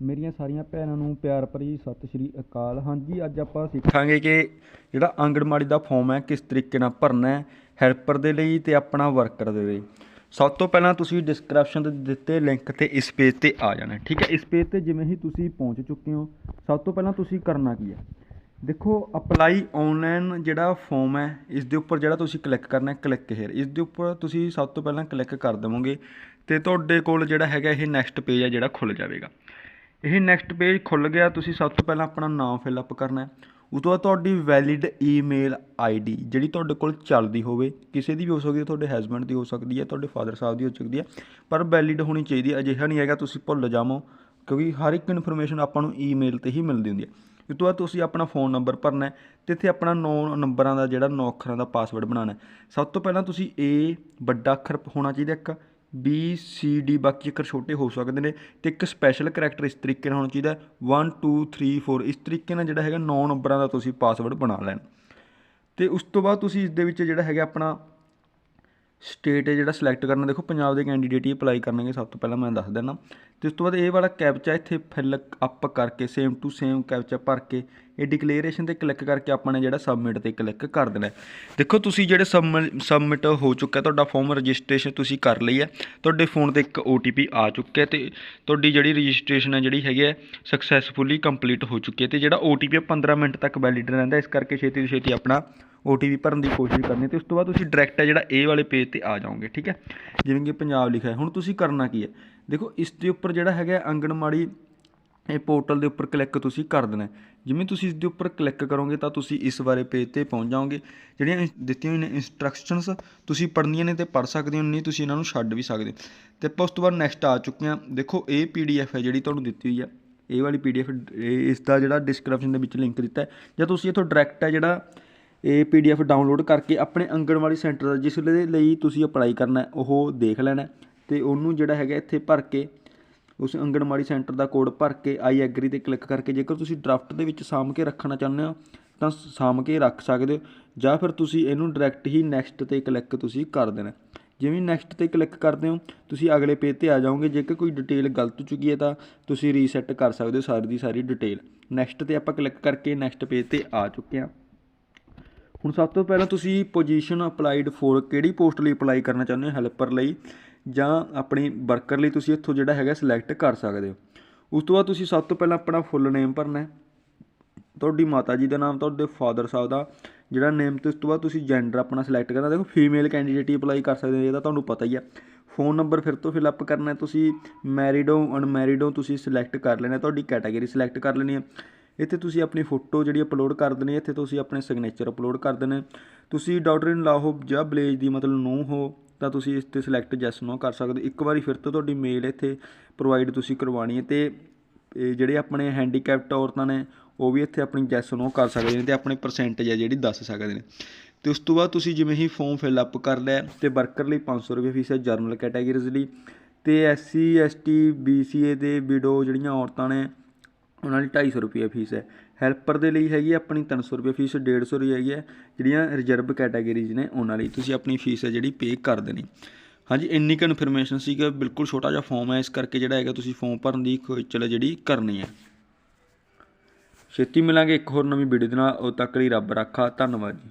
ਮੇਰੀਆਂ ਸਾਰੀਆਂ ਭੈਣਾਂ ਨੂੰ ਪਿਆਰ ਭਰੀ ਸਤਿ ਸ਼੍ਰੀ ਅਕਾਲ। ਹਾਂਜੀ ਅੱਜ ਆਪਾਂ ਸਿੱਖਾਂਗੇ ਕਿ ਜਿਹੜਾ ਆਂਗਣਵਾੜੀ ਦਾ ਫਾਰਮ ਹੈ ਕਿਸ ਤਰੀਕੇ ਨਾਲ ਭਰਨਾ ਹੈ ਹੈਲਪਰ ਦੇ ਲਈ ਤੇ ਆਪਣਾ ਵਰਕਰ ਦੇ ਲਈ। ਸਭ ਤੋਂ ਪਹਿਲਾਂ ਤੁਸੀਂ ਡਿਸਕ੍ਰਿਪਸ਼ਨ ਦੇ ਦਿੱਤੇ ਲਿੰਕ ਤੇ ਇਸ ਪੇਜ ਤੇ ਆ ਜਾਣਾ ਠੀਕ ਹੈ? ਇਸ ਪੇਜ ਤੇ ਜਿਵੇਂ ਹੀ ਤੁਸੀਂ ਪਹੁੰਚ ਚੁੱਕੇ ਹੋ ਸਭ ਤੋਂ ਪਹਿਲਾਂ ਤੁਸੀਂ ਕਰਨਾ ਕੀ ਹੈ? ਦੇਖੋ ਅਪਲਾਈ ਆਨਲਾਈਨ ਜਿਹੜਾ ਫਾਰਮ ਹੈ ਇਸ ਦੇ ਉੱਪਰ ਜਿਹੜਾ ਤੁਸੀਂ ਕਲਿੱਕ ਕਰਨਾ ਹੈ ਕਲਿੱਕ ਹੇਅਰ ਇਸ ਦੇ ਉੱਪਰ ਤੁਸੀਂ ਸਭ ਤੋਂ ਪਹਿਲਾਂ ਕਲਿੱਕ ਕਰ ਦੇਵੋਗੇ ਤੇ ਤੁਹਾਡੇ ਕੋਲ ਜਿਹੜਾ ਹੈਗਾ ਇਹ ਨੈਕਸਟ ਪੇਜ ਹੈ ਜਿਹੜਾ ਖੁੱਲ ਜਾਵੇਗਾ। ਇਹ ਨੈਕਸਟ ਪੇਜ ਖੁੱਲ ਗਿਆ, ਤੁਸੀਂ ਸਭ ਤੋਂ ਪਹਿਲਾਂ ਆਪਣਾ ਨਾਮ ਫਿਲਅਪ ਕਰਨਾ ਹੈ। ਉਸ ਤੋਂ ਬਾਅਦ ਤੁਹਾਡੀ ਵੈਲਿਡ ਈਮੇਲ ਆਈਡੀ ਜਿਹੜੀ ਤੁਹਾਡੇ ਕੋਲ ਚੱਲਦੀ ਹੋਵੇ, ਕਿਸੇ ਦੀ ਵੀ ਹੋ ਸਕਦੀ ਹੈ, ਤੁਹਾਡੇ ਹਸਬੰਡ ਦੀ ਹੋ ਸਕਦੀ ਹੈ, ਤੁਹਾਡੇ ਫਾਦਰ ਸਾਹਿਬ ਦੀ ਹੋ ਸਕਦੀ ਹੈ, ਪਰ ਵੈਲਿਡ ਹੋਣੀ ਚਾਹੀਦੀ ਹੈ। ਅਜਿਹਾ ਨਹੀਂ ਹੈਗਾ, ਤੁਸੀਂ ਭੁੱਲ ਜਾਵੋ, ਕਿਉਂਕਿ ਹਰ ਇੱਕ ਇਨਫੋਰਮੇਸ਼ਨ ਆਪਾਂ ਨੂੰ ਈਮੇਲ ਤੇ ਹੀ ਮਿਲਦੀ ਹੁੰਦੀ ਹੈ। ਉਸ ਤੋਂ ਬਾਅਦ ਤੁਸੀਂ ਆਪਣਾ ਫੋਨ ਨੰਬਰ ਭਰਨਾ ਹੈ ਤੇ ਇੱਥੇ ਆਪਣਾ ਨੌ ਨੰਬਰਾਂ ਦਾ ਜਿਹੜਾ ਨੌ ਅੱਖਰਾਂ ਦਾ ਪਾਸਵਰਡ ਬਣਾਉਣਾ ਹੈ। ਸਭ ਤੋਂ ਪਹਿਲਾਂ ਤੁਸੀਂ ਏ ਵੱਡਾ ਅੱਖਰ ਹੋਣਾ ਚਾਹੀਦਾ ਇੱਕ ਬੀ ਸੀ ਡੀ ਬਾਕੀ ਅੱਖਰ ਛੋਟੇ ਹੋ ਸਕਦੇ ਨੇ ਤੇ ਇੱਕ ਸਪੈਸ਼ਲ ਕਰੈਕਟਰ ਇਸ ਤਰੀਕੇ ਨਾਲ ਹੋਣਾ ਚਾਹੀਦਾ 1 2 3 4 ਇਸ ਤਰੀਕੇ ਨਾਲ ਜਿਹੜਾ ਹੈਗਾ ਨੌ ਨੰਬਰਾਂ ਦਾ ਤੁਸੀਂ ਪਾਸਵਰਡ ਬਣਾ ਲੈਣ। ਤੇ ਉਸ ਤੋਂ ਬਾਅਦ ਤੁਸੀਂ ਇਸ ਦੇ ਵਿੱਚ ਜਿਹੜਾ ਹੈਗਾ ਆਪਣਾ ਸਟੇਟ ਹੈ ਜਿਹੜਾ ਸਿਲੈਕਟ ਕਰਨਾ, ਦੇਖੋ ਪੰਜਾਬ ਦੇ ਕੈਂਡੀਡੇਟ ਹੀ ਅਪਲਾਈ ਕਰਨਗੇ ਸਭ ਤੋਂ ਪਹਿਲਾਂ, ਮੈਂ ਦੱਸ ਦਿੰਦਾ। ਤੇ ਉਸ ਤੋਂ ਬਾਅਦ ਇਹ ਵਾਲਾ ਕੈਪਚਾ ਇੱਥੇ ਫਿਲ ਅਪ ਕਰਕੇ ਸੇਮ ਟੂ ਸੇਮ ਕੈਪਚਾ ਭਰ ਕੇ, ਇਹ ਡਿਕਲੇਰੇਸ਼ਨ ਤੇ ਕਲਿੱਕ ਕਰਕੇ ਆਪਾਂ ਨੇ ਜਿਹੜਾ ਸਬਮਿਟ ਤੇ ਕਲਿੱਕ ਕਰ ਦੇਣਾ ਦੇਖੋ, ਤੁਸੀਂ ਜਿਹੜੇ ਸਬਮਿਟ ਹੋ ਚੁੱਕਾ ਤੁਹਾਡਾ ਫਾਰਮ ਰਜਿਸਟ੍ਰੇਸ਼ਨ ਤੁਸੀਂ ਕਰ ਲਈ ਹੈ, ਤੁਹਾਡੇ ਫੋਨ ਤੇ ਇੱਕ OTP ਆ ਚੁੱਕਿਆ ਤੇ ਤੁਹਾਡੀ ਜਿਹੜੀ ਰਜਿਸਟ੍ਰੇਸ਼ਨ ਹੈ, ਜਿਹੜੀ ਹੈਗੀ ਹੈ ਸਕਸੈਸਫੁਲੀ ਕੰਪਲੀਟ ਹੋ ਚੁੱਕੀ ਹੈ ਤੇ ਜਿਹੜਾ OTP ਹੈ 15 ਮਿੰਟ ਤੱਕ ਵੈਲਿਡ ਰਹਿੰਦਾ ਇਸ ਕਰਕੇ ਛੇਤੀ ਤੋਂ ਛੇਤੀ ਆਪਣਾ OTP ਭਰਨ ਦੀ ਕੋਸ਼ਿਸ਼ ਕਰਨੀ ਤੇ ਉਸ ਤੋਂ ਬਾਅਦ ਤੁਸੀਂ ਡਾਇਰੈਕਟ ਹੈ ਜਿਹੜਾ ਇਹ ਵਾਲੇ ਪੇਜ ਤੇ ਆ ਜਾਓਗੇ, ਠੀਕ ਹੈ? ਜਿਵੇਂ ਕਿ ਪੰਜਾਬ ਲਿਖਿਆ ਹੁਣ ਤੁਸੀਂ ਕਰਨਾ ਕੀ ਹੈ? ਦੇਖੋ, ਇਸ ਦੇ ਉੱਪਰ ਜਿਹੜਾ ਹੈਗਾ ਆਂਗਣਵਾੜੀ ਇਹ ਪੋਰਟਲ ਦੇ ਉੱਪਰ ਕਲਿੱਕ ਤੁਸੀਂ ਕਰ ਦੇਣਾ ਜਿਵੇਂ ਤੁਸੀਂ ਇਸ ਦੇ ਉੱਪਰ ਕਲਿੱਕ ਕਰੋਗੇ ਤਾਂ ਤੁਸੀਂ ਇਸ ਬਾਰੇ ਪੇਜ ਤੇ ਪਹੁੰਚ ਜਾਓਗੇ। ਜਿਹੜੀਆਂ ਦਿੱਤੀਆਂ ਹੋਈਆਂ ਨੇ ਇੰਸਟਰਕਸ਼ਨਸ ਤੁਸੀਂ ਪੜ੍ਹਨੀਆਂ ਨੇ ਤੇ ਪੜ੍ਹ ਸਕਦੇ ਹੋ, ਨਹੀਂ ਤੁਸੀਂ ਇਹਨਾਂ ਨੂੰ ਛੱਡ ਵੀ ਸਕਦੇ। ਹੋ ਤੇ ਆਪਾਂ ਉਸ ਤੋਂ ਬਾਅਦ ਨੈਕਸਟ ਆ ਚੁੱਕੇ ਹਾਂ। ਦੇਖੋ, ਇਹ ਪੀਡੀਐਫ ਹੈ ਜਿਹੜੀ ਤੁਹਾਨੂੰ ਦਿੱਤੀ ਹੋਈ ਹੈ। ਇਹ ਵਾਲੀ ਪੀਡੀਐਫ ਇਸ ਦਾ ਜਿਹੜਾ ਡਿਸਕ੍ਰਿਪਸ਼ਨ ਦੇ ਵਿੱਚ ਲਿੰਕ ਦਿੱਤਾ ਹੈ। ਜਾਂ ਤੁਸੀਂ ਇੱਥੋਂ ਡਾਇਰੈਕਟ ਹੈ ਜਿਹੜਾ ਇਹ ਪੀਡੀਐਫ ਡਾਊਨਲੋਡ ਕਰਕੇ ਆਪਣੇ ਆਂਗਣਵਾੜੀ ਸੈਂਟਰ ਦਾ ਜਿਸ ਦੇ ਲਈ ਤੁਸੀਂ ਅਪਲਾਈ ਕਰਨਾ ਉਹ ਦੇਖ ਲੈਣਾ ਹੈ ਤੇ ਉਹਨੂੰ ਜਿਹੜਾ ਹੈਗਾ ਇੱਥੇ ਭਰ ਕੇ ਉਸ ਆਂਗਣਵਾੜੀ ਸੈਂਟਰ ਦਾ ਕੋਡ ਭਰ ਕੇ ਆਈ ਐਗਰੀ ਤੇ ਕਲਿੱਕ ਕਰਕੇ ਜੇਕਰ ਤੁਸੀਂ ਡਰਾਫਟ ਦੇ ਵਿੱਚ ਸਾਂਭ ਕੇ ਰੱਖਣਾ ਚਾਹੁੰਦੇ ਹੋ, ਤਾਂ ਸਾਂਭ ਕੇ ਰੱਖ ਸਕਦੇ ਹੋ ਜਾਂ ਫਿਰ ਤੁਸੀਂ ਇਹਨੂੰ ਡਾਇਰੈਕਟ ਹੀ ਨੈਕਸਟ ਤੇ ਕਲਿੱਕ ਤੁਸੀਂ ਕਰ ਦੇਣਾ ਜਿਵੇਂ ਨੈਕਸਟ ਤੇ ਕਲਿੱਕ ਕਰਦੇ ਹੋ, ਤੁਸੀਂ ਅਗਲੇ ਪੇਜ ਤੇ ਆ ਜਾਓਗੇ, ਜੇਕਰ ਕੋਈ ਡਿਟੇਲ ਗਲਤ ਚੁੱਕੀ ਹੈ ਤਾਂ ਤੁਸੀਂ ਰੀਸੈਟ ਕਰ ਸਕਦੇ ਹੋ ਸਾਰੀ ਦੀ ਸਾਰੀ ਡਿਟੇਲ ਨੈਕਸਟ ਤੇ ਆਪਾਂ ਕਲਿੱਕ ਕਰਕੇ ਨੈਕਸਟ ਪੇਜ ਤੇ ਆ ਚੁੱਕੇ ਹਾਂ। ਹੁਣ ਸਭ ਤੋਂ ਪਹਿਲਾਂ ਤੁਸੀਂ ਪੋਜੀਸ਼ਨ ਅਪਲਾਈਡ ਫੋਰ ਕਿਹੜੀ ਪੋਸਟ ਲਈ ਅਪਲਾਈ ਕਰਨਾ ਚਾਹੁੰਦੇ ਹੋ ਹੈਲਪਰ ਲਈ ਜਾਂ ਆਪਣੀ ਵਰਕਰ ਲਈ ਤੁਸੀਂ ਇੱਥੋਂ ਜਿਹੜਾ ਹੈਗਾ ਸਿਲੈਕਟ ਕਰ ਸਕਦੇ ਹੋ। ਉਸ ਤੋਂ ਬਾਅਦ ਤੁਸੀਂ ਸਭ ਤੋਂ ਪਹਿਲਾਂ ਆਪਣਾ ਫੁੱਲ ਨੇਮ ਭਰਨਾ ਹੈ। ਤੁਹਾਡੀ ਮਾਤਾ ਜੀ ਦਾ ਨਾਮ, ਤੁਹਾਡੇ ਫਾਦਰ ਸਾਹਿਬ ਦਾ ਜਿਹੜਾ ਨੇਮ ਤੇ ਉਸ ਤੋਂ ਬਾਅਦ ਤੁਸੀਂ ਜੈਂਡਰ ਆਪਣਾ ਸਿਲੈਕਟ ਕਰਨਾ। ਦੇਖੋ ਫੀਮੇਲ ਕੈਂਡੀਡੇਟ ਹੀ ਅਪਲਾਈ ਕਰ ਸਕਦੇ ਹੋ, ਇਹ ਤਾਂ ਤੁਹਾਨੂੰ ਪਤਾ ਹੀ ਆ ਫੋਨ ਨੰਬਰ ਫਿਰ ਤੋਂ ਫਿਲਅਪ ਕਰਨਾ ਤੁਸੀਂ ਮੈਰਿਡ ਹੋ ਅਨਮੈਰਿਡ ਹੋ, ਤੁਸੀਂ ਸਿਲੈਕਟ ਕਰ ਲੈਣਾ ਤੁਹਾਡੀ ਕੈਟਾਗਰੀ ਸਿਲੈਕਟ ਕਰ ਲੈਣੀ ਹੈ। ਇੱਥੇ ਤੁਸੀਂ ਆਪਣੀ ਫੋਟੋ ਜਿਹੜੀ ਅਪਲੋਡ ਕਰ ਦੇਣੀ ਇੱਥੇ ਤੁਸੀਂ ਆਪਣੇ ਸਿਗਨੇਚਰ ਅਪਲੋਡ ਕਰ ਦੇਣੇ। ਤੁਸੀਂ ਡਾਟਰ ਇਨ ਲਾ ਜਾਂ ਬਲੇਜ ਦੀ ਮਤਲਬ ਨੂੰ ਹੋ, ਤਾਂ ਤੁਸੀਂ ਇਸ ਤੇ ਸਿਲੈਕਟ ਜੈਸ ਨੋ ਕਰ ਸਕਦੇ। ਹੋ ਇੱਕ ਵਾਰੀ ਫਿਰ ਤੋਂ ਤੁਹਾਡੀ ਮੇਲ ਇੱਥੇ ਪ੍ਰੋਵਾਈਡ ਤੁਸੀਂ ਕਰਵਾਉਣੀ ਹੈ ਤੇ ਜਿਹੜੇ ਆਪਣੇ ਹੈਂਡੀਕੈਪਟ ਔਰਤਾਂ ਨੇ, ਉਹ ਵੀ ਇੱਥੇ ਆਪਣੀ ਜੈਸ ਨੋ ਕਰ ਸਕਦੇ ਨੇ ਤੇ ਆਪਣੇ ਪਰਸੈਂਟੇਜ ਹੈ ਜਿਹੜੀ ਦੱਸ ਸਕਦੇ ਨੇ। ਤੇ ਉਸ ਤੋਂ ਬਾਅਦ ਤੁਸੀਂ ਜਿਵੇਂ ਹੀ ਫਾਰਮ ਫਿਲ ਅਪ ਕਰ ਲਿਆ ਤੇ ਵਰਕਰ ਲਈ 500 ਰੁਪਏ ਫੀਸ ਹੈ ਜਰਨਲ ਕੈਟਾਗਰੀਜ਼ ਲਈ। ਤੇ ਐਸਸੀ ਐਸਟੀ ਬੀਸੀਏ ਦੇ ਵਿਡੋ ਜਿਹੜੀਆਂ ਔਰਤਾਂ ਨੇ ਉਹਨਾਂ ਲਈ 250 ਰੁਪਏ ਫੀਸ ਹੈ। ਹੈਲਪਰ ਦੇ ਲਈ ਹੈਗੀ ਹੈ ਆਪਣੀ 300 ਰੁਪਏ ਫੀਸ 150 ਰੁਪਏ ਹੈਗੀ ਹੈ। ਜਿਹੜੀਆਂ ਰਿਜ਼ਰਵ ਕੈਟਾਗਰੀਜ਼ ਨੇ ਉਹਨਾਂ ਲਈ ਤੁਸੀਂ ਆਪਣੀ ਫੀਸ ਹੈ ਜਿਹੜੀ ਪੇ ਕਰ ਦੇਣੀ। ਹਾਂਜੀ, ਇੰਨੀ ਕੁ ਇਨਫੋਰਮੇਸ਼ਨ ਸੀ ਕਿ ਬਿਲਕੁਲ ਛੋਟਾ ਜਿਹਾ ਫਾਰਮ ਹੈ। ਇਸ ਕਰਕੇ ਜਿਹੜਾ ਹੈਗਾ ਤੁਸੀਂ ਫਾਰਮ ਭਰਨ ਦੀ ਖੇਚਲ ਹੈ ਜਿਹੜੀ ਕਰਨੀ ਹੈ। ਛੇਤੀ ਮਿਲਾਂਗੇ ਇੱਕ ਹੋਰ ਨਵੀਂ ਵੀਡੀਓ ਦੇ ਨਾਲ। ਉਦੋਂ ਤੱਕ ਲਈ ਰੱਬ ਰਾਖਾ। ਧੰਨਵਾਦ ਜੀ।